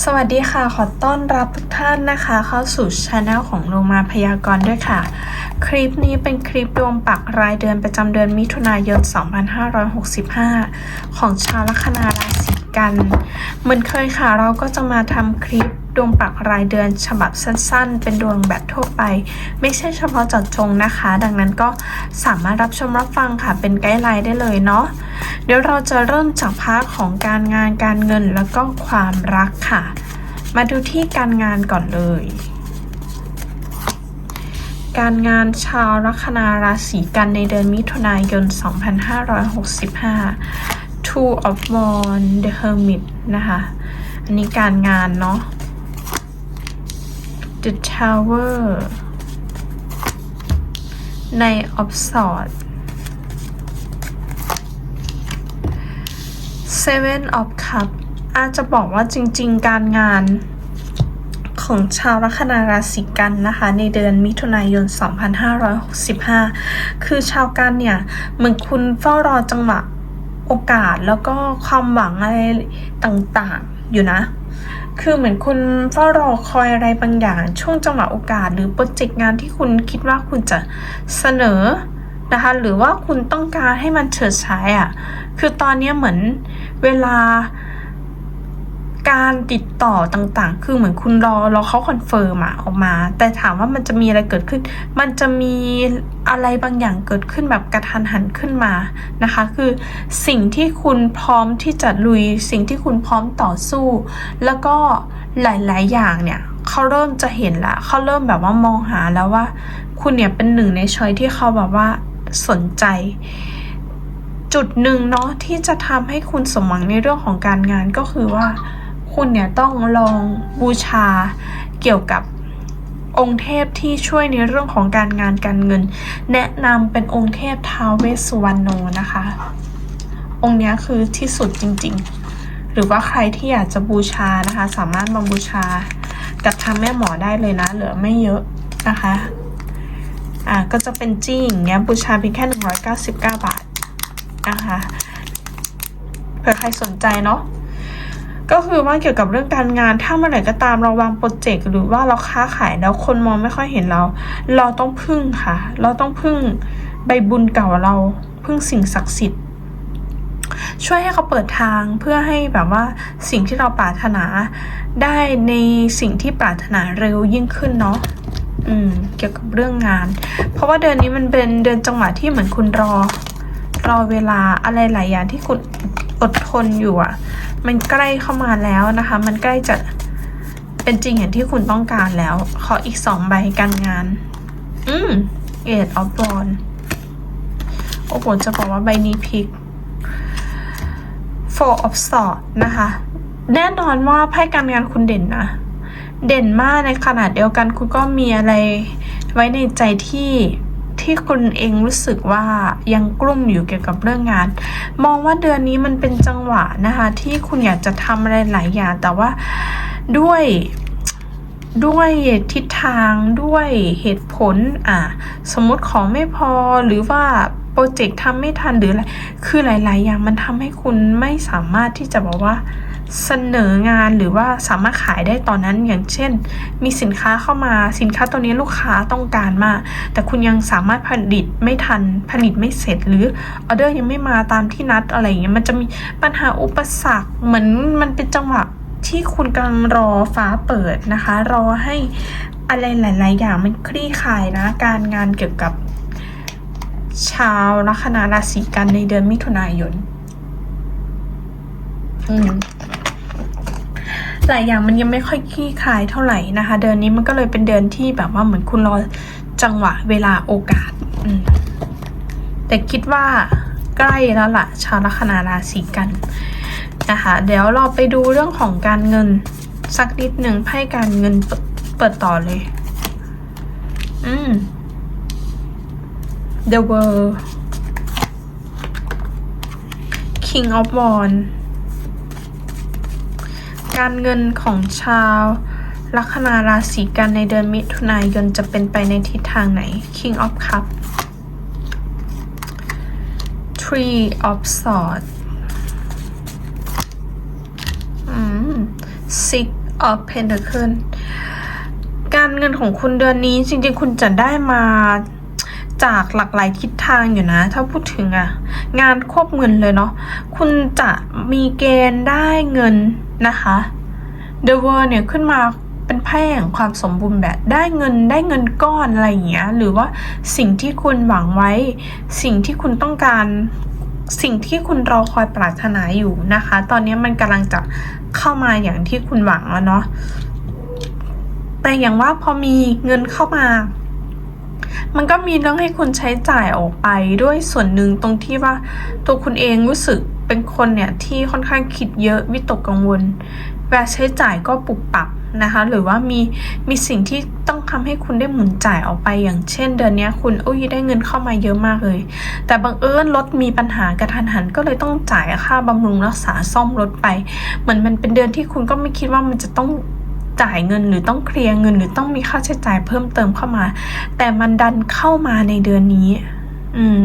สวัสดีค่ะ ขอต้อนรับทุกท่านนะคะ เข้าสู่ช anel ของโรงมาพยากรณ์ด้วยค่ะ คลิปนี้เป็นคลิปดวงปักรายเดือนประจำเดือนมิถุนายน 2565 ของชาวลัคนาราศีกัน เหมือนเคยค่ะเราก็จะมาทำคลิปดวงปักรายเดือนฉบับสั้นๆ เป็นดวงแบบทั่วไป ไม่ใช่เฉพาะเจาะจงนะคะ ดังนั้นก็สามารถรับชมรับฟังค่ะเป็นไกด์ไลน์ได้เลยเนาะเดี๋ยวเราจะเริ่มจากพาร์ทของการงานการเงินแล้วก็ความรักค่ะ มาดูที่การงานก่อนเลย การงานชาวลัคนาราศีกันในเดือนมิถุนายน 2565 Two of Wands The Hermit นะคะ อันนี้การงานเนาะ The Tower ใน of Swords Seven of Cup อาจจะบอกว่าจริง ๆ การงานของชาวลัคนาราศีกันนะคะ ในเดือนมิถุนายน 2565 คือชาวกันเนี่ย เหมือนคุณเฝ้ารอจังหวะ โอกาสแล้วก็ความหวังอะไรต่างๆอยู่นะ คือเหมือนคุณเฝ้ารอคอยอะไรบางอย่าง ช่วงจังหวะโอกาส หรือโปรเจกต์งานที่คุณคิดว่าคุณจะเสนอนะคะหรือว่าคุณต้องการให้มันเฉิดฉายอะ่ะคือตอนนี้เหมือนเวลา การติดต่อต่างๆ คือเหมือนคุณรอรอเขาคอนเฟิร์มอะออกมา แต่ถามว่ามันจะมีอะไรเกิดขึ้น มันจะมีอะไรบางอย่างเกิดขึ้นแบบกระทันหันขึ้นมานะคะ คือสิ่งที่คุณพร้อมที่จะลุย สิ่งที่คุณพร้อมต่อสู้ แล้วก็หลายๆ อย่างเนี่ยเขาเริ่มจะเห็นละเขาเริ่มแบบว่ามองหาแล้วว่า คุณเนี่ยเป็นหนึ่งในช้อยที่เขาแบบว่าสนใจจุดหนึ่งเนาะที่จะทำให้คุณสมหวังในเรื่องของการงานก็คือว่า คุณเนี่ยต้องลองบูชาเกี่ยวกับองค์เทพที่ช่วยในเรื่องของการงานการเงิน แนะนำเป็นองค์เทพท้าวเวสสุวรรณโนนะคะ องค์นี้คือที่สุดจริงๆ หรือว่าใครที่อยากจะบูชานะคะ สามารถมาบูชากับทางแม่หมอได้เลยนะ เหลือไม่เยอะนะคะอ่าก็จะเป็นจี้อย่างเงี้ยบูชาเพียงแค่ 199 บาทนะคะเผื่อใครสนใจเนาะ ก็คือว่าเกี่ยวกับเรื่องการงาน ถ้าเมื่อไหร่ก็ตามเราวางโปรเจกต์หรือว่าเราค้าขายแล้วคนมองไม่ค่อยเห็นเรา เราต้องพึ่งค่ะ เราต้องพึ่งใบบุญเก่าเรา พึ่งสิ่งศักดิ์สิทธิ์ ช่วยให้เขาเปิดทางเพื่อให้แบบว่าสิ่งที่เราปรารถนาได้ในสิ่งที่ปรารถนาเร็วยิ่งขึ้นเนาะอืมเกี่ยวกับเรื่องงาน เพราะว่าเดือนนี้มันเป็นเดือนจังหวะที่เหมือนคุณรอ รอเวลาอะไรหลายอย่างที่คุณอดทนอยู่อะ มันใกล้เข้ามาแล้วนะคะ มันใกล้จะเป็นจริงอย่างที่คุณต้องการแล้ว ขออีกสองใบการงาน อืมเอ็ดออฟบอลโอ้โห จะบอกว่าใบนี้พลิก Four of Swords นะคะ แน่นอนว่าไพ่การงานคุณเด่นนะ เด่นมากในขณะเดียวกันคุณก็มีอะไรไว้ในใจที่ ที่คุณเองรู้สึกว่ายังกลุ้มอยู่เกี่ยวกับเรื่องงาน มองว่าเดือนนี้มันเป็นจังหวะนะคะที่คุณอยากจะทำอะไรหลายอย่าง แต่ว่าด้วยด้วยทิศทางด้วยเหตุผลอะสมมติของไม่พอหรือว่าโปรเจกต์ทำไม่ทันหรืออะไร คือหลาย ๆ อย่างมันทำให้คุณไม่สามารถที่จะบอกว่า เสนองานหรือว่าสามารถขายได้ตอนนั้นอย่างเช่น มีสินค้าเข้ามาสินค้าตัวนี้ลูกค้าต้องการมาก แต่คุณยังสามารถผลิตไม่ทันผลิตไม่เสร็จ หรือออเดอร์ยังไม่มาตามที่นัดอะไรอย่างเงี้ยมันจะมีปัญหาอุปสรรคเหมือนมันเป็นจังหวะที่คุณกำลังรอฟ้าเปิดนะคะ รอให้อะไรหลาย ๆ อย่างมันคลี่คลายนะ การงานเกี่ยวกับชาวลัคนาราศีกันในเดือนมิถุนายน อืม หลายอย่างมันยังไม่ค่อยคลี่คลายเท่าไหร่นะคะ เดือนนี้มันก็เลยเป็นเดือนที่แบบว่าเหมือนคุณรอจังหวะเวลาโอกาสแต่คิดว่าใกล้แล้วล่ะ ชาวลัคนาราศีกันนะคะเดี๋ยวเราไปดูเรื่องของการเงินสักนิดหนึ่งไพ่การเงินเปิดเปิดต่อเลย อืม The World King of Wands การเงินของชาว ลัคนาราศีกันในเดือนมิถุนายนจะเป็นไปในทิศทางไหน King of Cup Three of Swords Six ออฟเพนเทอร์เคิลการเงินของคุณเดือนนี้จริงๆ คุณจะได้มาจากหลากหลายทิศทางอยู่นะ ถ้าพูดถึงอะงานควบเงินเลยเนาะคุณจะมีเกณฑ์ได้เงิน นะคะ The World เนี่ยขึ้นมาเป็นไพ่แห่งความสมบูรณ์แบบได้เงินได้เงินก้อนอะไรอย่างเงี้ยหรือว่าสิ่งที่คุณหวังไว้ สิ่งที่คุณต้องการสิ่งที่คุณรอคอยปรารถนาอยู่นะคะ ตอนนี้มันกำลังจะเข้ามาอย่างที่คุณหวังแล้วเนาะแต่อย่างว่าพอมีเงินเข้ามา มันก็มีเรื่องให้คุณใช้จ่ายออกไปด้วยส่วนหนึ่งตรงที่ว่าตัวคุณเองรู้สึก เป็นคนเนี่ยที่ค่อนข้างคิดเยอะวิตกกังวลเวลาใช้จ่ายก็ปุบปับนะคะหรือว่ามีมีสิ่งที่ต้องทำให้คุณได้หมุนจ่ายออกไปอย่างเช่น เดือนนี้คุณอุ้ยได้เงินเข้ามาเยอะมากเลย แต่บังเอิญรถมีปัญหากระทันหันก็เลยต้องจ่ายค่าบำรุงรักษาซ่อมรถไป เหมือนมันเป็นเดือนที่คุณก็ไม่คิดว่ามันจะต้องจ่ายเงินหรือต้องเคลียร์เงิน หรือต้องมีค่าใช้จ่ายเพิ่มเติมเข้ามา แต่มันดันเข้ามาในเดือนนี้ อืม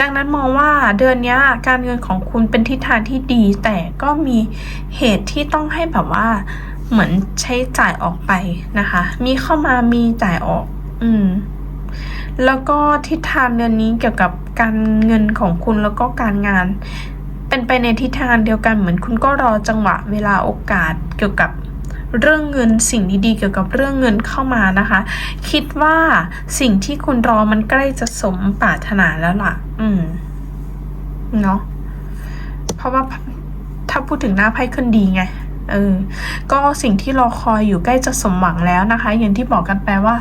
ดังนั้นมองว่าเดือนนี้การเงินของคุณเป็นทิศทางที่ดี แต่ก็มีเหตุที่ต้องให้แบบว่า เหมือนใช้จ่ายออกไปนะคะ มีเข้ามามีจ่ายออก อืม แล้วก็ทิศทางเดือนนี้เกี่ยวกับการเงินของคุณแล้วก็การงาน เป็นไปในทิศทางเดียวกันเหมือนคุณก็รอจังหวะเวลาโอกาสเกี่ยวกับ เรื่องเงินสิ่งดีๆเกี่ยวกับเรื่องเงินเข้ามานะคะ คิดว่าสิ่งที่คุณรอมันใกล้จะสมปรารถนาแล้วล่ะ อืมเนาะเพราะว่าถ้าพูดถึงหน้าไพ่ขึ้นดีไงเออ ก็สิ่งที่รอคอยอยู่ใกล้จะสมหวังแล้วนะคะ อย่างที่บอกกันไปว่า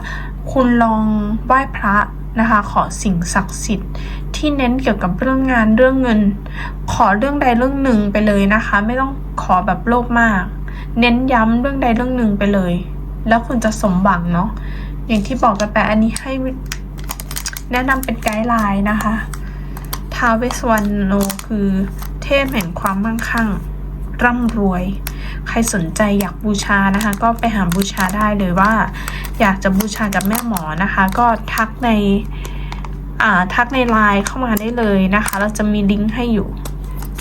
คุณลองไหว้พระ นะคะ ขอสิ่งศักดิ์สิทธิ์ที่เน้นเกี่ยวกับเรื่องงานเรื่องเงิน ขอเรื่องใดเรื่องหนึ่งไปเลยนะคะ ไม่ต้องขอแบบโลภมาก เน้นย้ำเรื่องใดเรื่องหนึ่งไปเลย แล้วคุณจะสมหวังเนาะอย่างที่บอกกันไปอันนี้ให้แนะนำเป็นไกด์ไลน์นะคะท้าวเวสสวรรณโนคือเทพแห่งความมั่งคั่ง ร่ำรวย ใครสนใจอยากบูชานะคะ ก็ไปหาบูชาได้เลยว่า อยากจะบูชากับแม่หมอนะคะ ก็ทักในอ่าทักในไลน์เข้ามาได้เลยนะคะ เราจะมีลิงก์ให้อยู่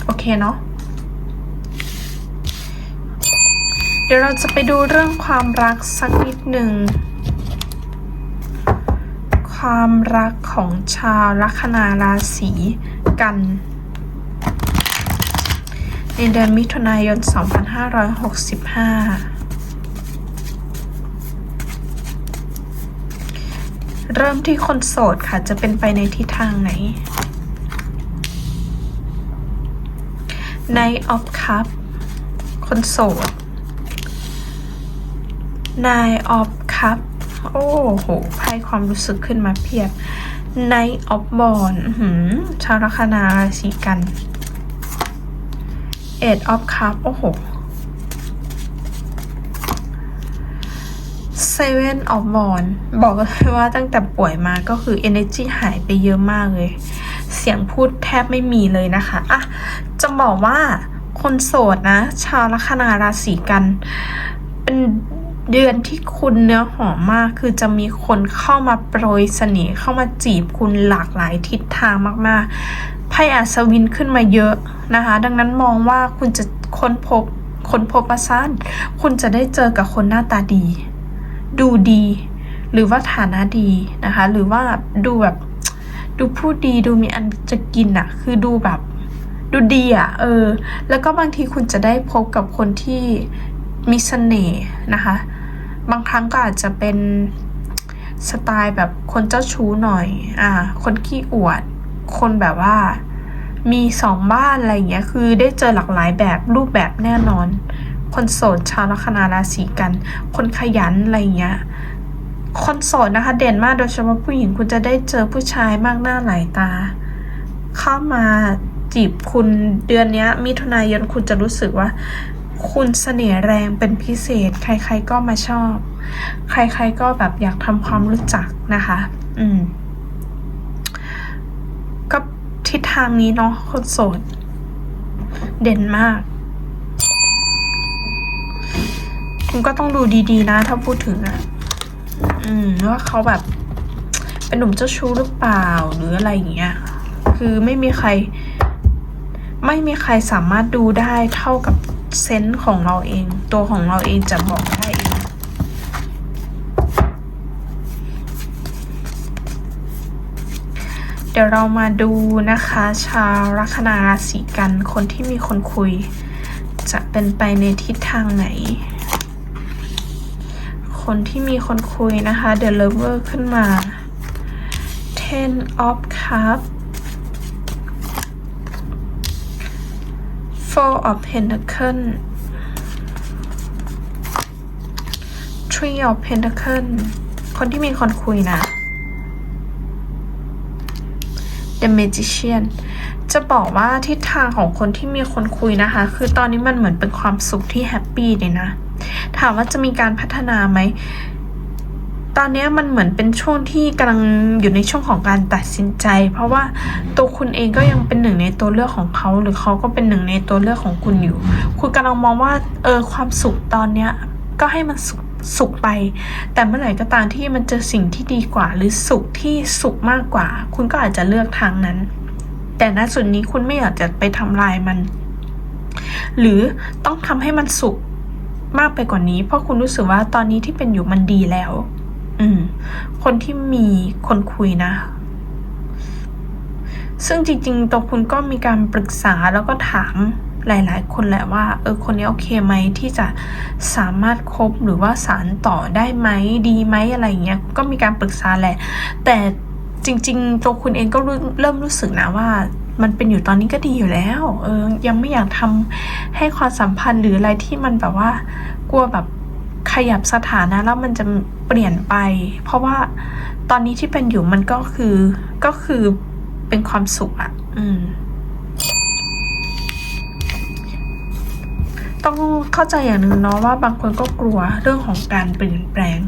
โอเคเนาะเดี๋ยวเราจะไปดูเรื่องความรักสักนิดหนึ่งความรักของชาวลัคนาราศีกัน ในเดือนมิถุนายน 2565 เริ่มที่คนโสดค่ะ จะเป็นไปในทิศทางไหน ในออฟคัพคนโสดนายออฟคัพโอ้โหไพ่ความรู้สึกขึ้นมาเพียบ n i g h t of b o r n หืมชาวลัคนาราศีกัน Eight of Cup โอ้โห Seven of b o r n บอกเลยว่าตั้งแต่ป่วยมาก็คือ energy หายไปเยอะมากเลย เสียงพูดแทบไม่มีเลยนะคะอะจะบอกว่าคนโสดนะ ชาวลัคนาราศีกัน เป็นเดือนที่คุณเนื้อหอมมาก คือจะมีคนเข้ามาโปรยเสน่ห์เข้ามาจีบคุณหลากหลายทิศทางมากๆไพ่อัศวินขึ้นมาเยอะนะคะ ดังนั้นมองว่าคุณจะค้นพบค้นพบประสานคุณจะได้เจอกับคนหน้าตาดี ดูดี หรือว่าฐานะดีนะคะ หรือว่าดูแบบดูพูดดีดูมีอันจะกินอะคือดูแบบดูดีอะเออ แล้วก็บางทีคุณจะได้พบกับคนที่มีเสน่ห์นะคะ บางครั้งก็อาจจะเป็นสไตล์แบบคนเจ้าชู้หน่อย อ่า คนขี้อวด คนแบบว่ามีสองบ้านอะไรอย่างเงี้ย คือได้เจอหลากหลายแบบรูปแบบแน่นอน คนโสดชาวลัคนาราศีกัน คนขยันอะไรเงี้ยคนโสดนะคะ เด่นมากโดยเฉพาะผู้หญิงคุณจะได้เจอผู้ชายมากหน้าหลายตา เข้ามาจีบคุณเดือนนี้มิถุนายนคุณจะรู้สึกว่า คุณเสน่ห์แรงเป็นพิเศษ ใคร ๆก็มาชอบ ใคร ๆก็แบบอยากทำความรู้จักนะคะ อืม ก็ทิศทางนี้เนาะคนโสด เด่นมาก คุณก็ต้องดูดี ๆ นะ ถ้าพูดถึงอะอืมว่าเขาแบบ เป็นหนุ่มเจ้าชู้หรือเปล่าหรืออะไรอย่างเงี้ย คือไม่มีใคร ไม่มีใครสามารถดูได้เท่ากับเซนส์ของเราเอง ตัวของเราเองจะบอกได้เองเดี๋ยวเรามาดูนะคะ ชาวลัคนาราศีกันคนที่มีคนคุย จะเป็นไปในทิศทางไหน คนที่มีคนคุยนะคะ The Lover ขึ้นมา Ten of Cups Four of Pentacles Three of Pentacles คนที่มีคนคุยนะ The Magician จะบอกว่าทิศทางของคนที่มีคนคุยนะคะ คือตอนนี้มันเหมือนเป็นความสุขที่แฮปปี้เลยนะ ถามว่าจะมีการพัฒนาไหม ตอนนี้มันเหมือนเป็นช่วงที่กำลังอยู่ในช่วงของการตัดสินใจ เพราะว่าตัวคุณเองก็ยังเป็นหนึ่งในตัวเลือกของเขา หรือเขาก็เป็นหนึ่งในตัวเลือกของคุณอยู่ คุณกำลังมองว่าเออความสุขตอนเนี้ยก็ให้มันสุขสุขไป แต่เมื่อไหร่ก็ตามที่มันเจอสิ่งที่ดีกว่า หรือสุขที่สุขมากกว่า คุณก็อาจจะเลือกทางนั้น แต่ณจุดนี้คุณไม่อยากจะไปทำลายมัน หรือต้องทำให้มันสุขมากไปกว่านี้ เพราะคุณรู้สึกว่าตอนนี้ที่เป็นอยู่มันดีแล้ว อืม คนที่มีคนคุยนะ ซึ่งจริงๆ ตัวคุณก็มีการปรึกษาแล้วก็ถามหลายๆ คนแหละว่า เออ คนนี้โอเคไหมที่จะสามารถคบหรือว่าสารต่อได้ไหมดีไหมอะไรอย่างเงี้ย ก็มีการปรึกษาแหละ แต่ จริง ๆ ตัวคุณเองก็เริ่มรู้สึกนะว่า มันเป็นอยู่ตอนนี้ก็ดีอยู่แล้ว เออ ยังไม่อยากทำให้ความสัมพันธ์หรืออะไรที่มันแบบว่ากลัวแบบขยับสถานะแล้วมันจะเปลี่ยนไป เพราะว่าตอนนี้ที่เป็นอยู่มันก็คือก็คือเป็นความสุขอะอืม ต้องเข้าใจอย่างหนึ่งเนาะว่าบางคนก็กลัวเรื่องของการเปลี่ยนแปลง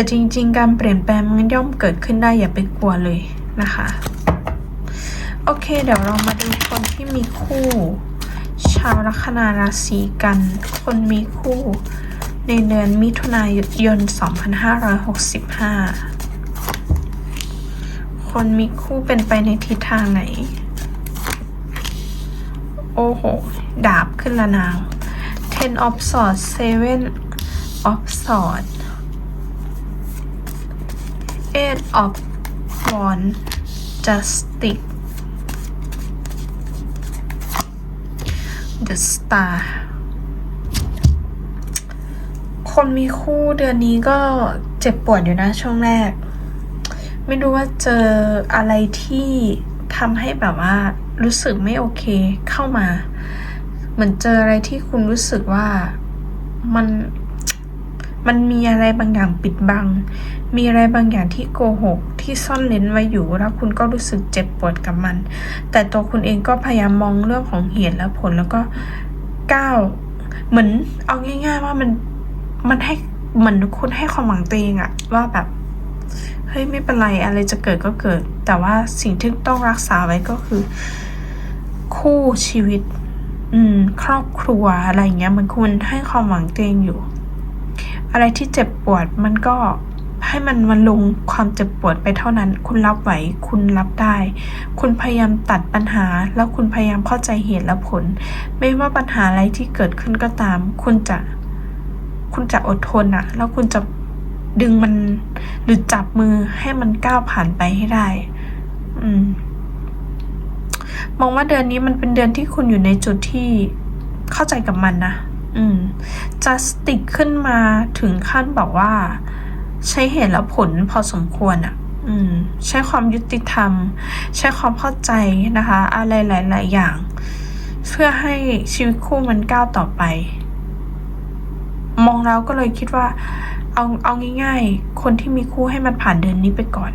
แต่จริง ๆ การเปลี่ยนแปลงมันย่อมเกิดขึ้นได้อย่าไปกลัวเลยนะคะ โอเค เดี๋ยวเรามาดูคนที่มีคู่ ชาวลัคนาราศีกัน คนมีคู่ ในเดือนมิถุนายน 2565 คนมีคู่เป็นไปในทิศทางไหน โอ้โห ดาบขึ้นละนาว Ten of Swords Seven of Swords Eight of Wands Justice The Star คนมีคู่เดือนนี้ก็เจ็บปวดอยู่นะช่วงแรก ไม่รู้ว่าเจออะไรที่ทำให้แบบว่ารู้สึกไม่โอเคเข้ามา เหมือนเจออะไรที่คุณรู้สึกว่ามัน มันมีอะไรบางอย่างปิดบัง มีอะไรบางอย่างที่โกหก ที่ซ่อนเลนไว้อยู่ แล้วคุณก็รู้สึกเจ็บปวดกับมัน แต่ตัวคุณเองก็พยายามมองเรื่องของเหตุและผลแล้วก็ก้าว เหมือนเอาง่าย ๆ ว่ามัน มันให้เหมือนคุณให้ความหวังตัวเองอะว่าแบบ เฮ้ยไม่เป็นไรอะไรจะเกิดก็เกิด แต่ว่าสิ่งที่ต้องรักษาไว้ก็คือ คู่ชีวิต อืม ครอบครัวอะไรอย่างเงี้ย มันคุณให้ความหวังตัวเองอยู่ อะไรที่เจ็บปวดมันก็ให้มันมันลงความเจ็บปวดไปเท่านั้น คุณรับไหว คุณรับได้ คุณพยายามตัดปัญหา แล้วคุณพยายามเข้าใจเหตุและผล ไม่ว่าปัญหาอะไรที่เกิดขึ้นก็ตาม คุณจะ คุณจะอดทนอะแล้วคุณจะดึงมันหรือจับมือให้มันก้าวผ่านไปให้ได้ อืม มองว่าเดือนนี้มันเป็นเดือนที่คุณอยู่ในจุดที่เข้าใจกับมันนะ อืมจะสติกขึ้นมาถึงขั้นบอกว่า ใช้เหตุและผลพอสมควรอะ่ะอืมใช้ความยุติธรรม ใช้ความเข้าใจนะคะ อะไรหลาย ๆ อย่าง เพื่อให้ชีวิตคู่มันก้าวต่อไป มองแล้วก็เลยคิดว่า เอาเอาง่าย ๆ คนที่มีคู่ให้มันผ่านเดือนนี้ไปก่อน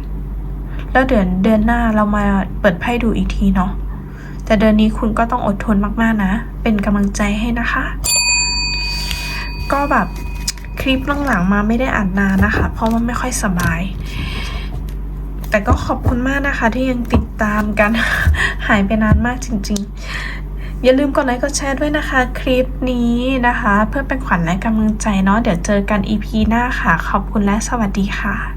แล้วเดือนเดือนหน้าเรามาเปิดไพ่ดูอีกทีเนาะแต่เดือนนี้คุณก็ต้องอดทนมาก ๆ นะ เป็นกำลังใจให้นะคะ ก็แบบคลิปหลังๆมาไม่ได้อ่านนานนะคะ เพราะว่าไม่ค่อยสบาย แต่ก็ขอบคุณมากนะคะ ที่ยังติดตามกัน หายไปนานมากจริง ๆ อย่าลืมกดไลค์กดแชร์ด้วยนะคะ คลิปนี้นะคะ เพื่อเป็นขวัญและกำลังใจเนาะเดี๋ยวเจอกัน EP หน้าค่ะ ขอบคุณและสวัสดีค่ะ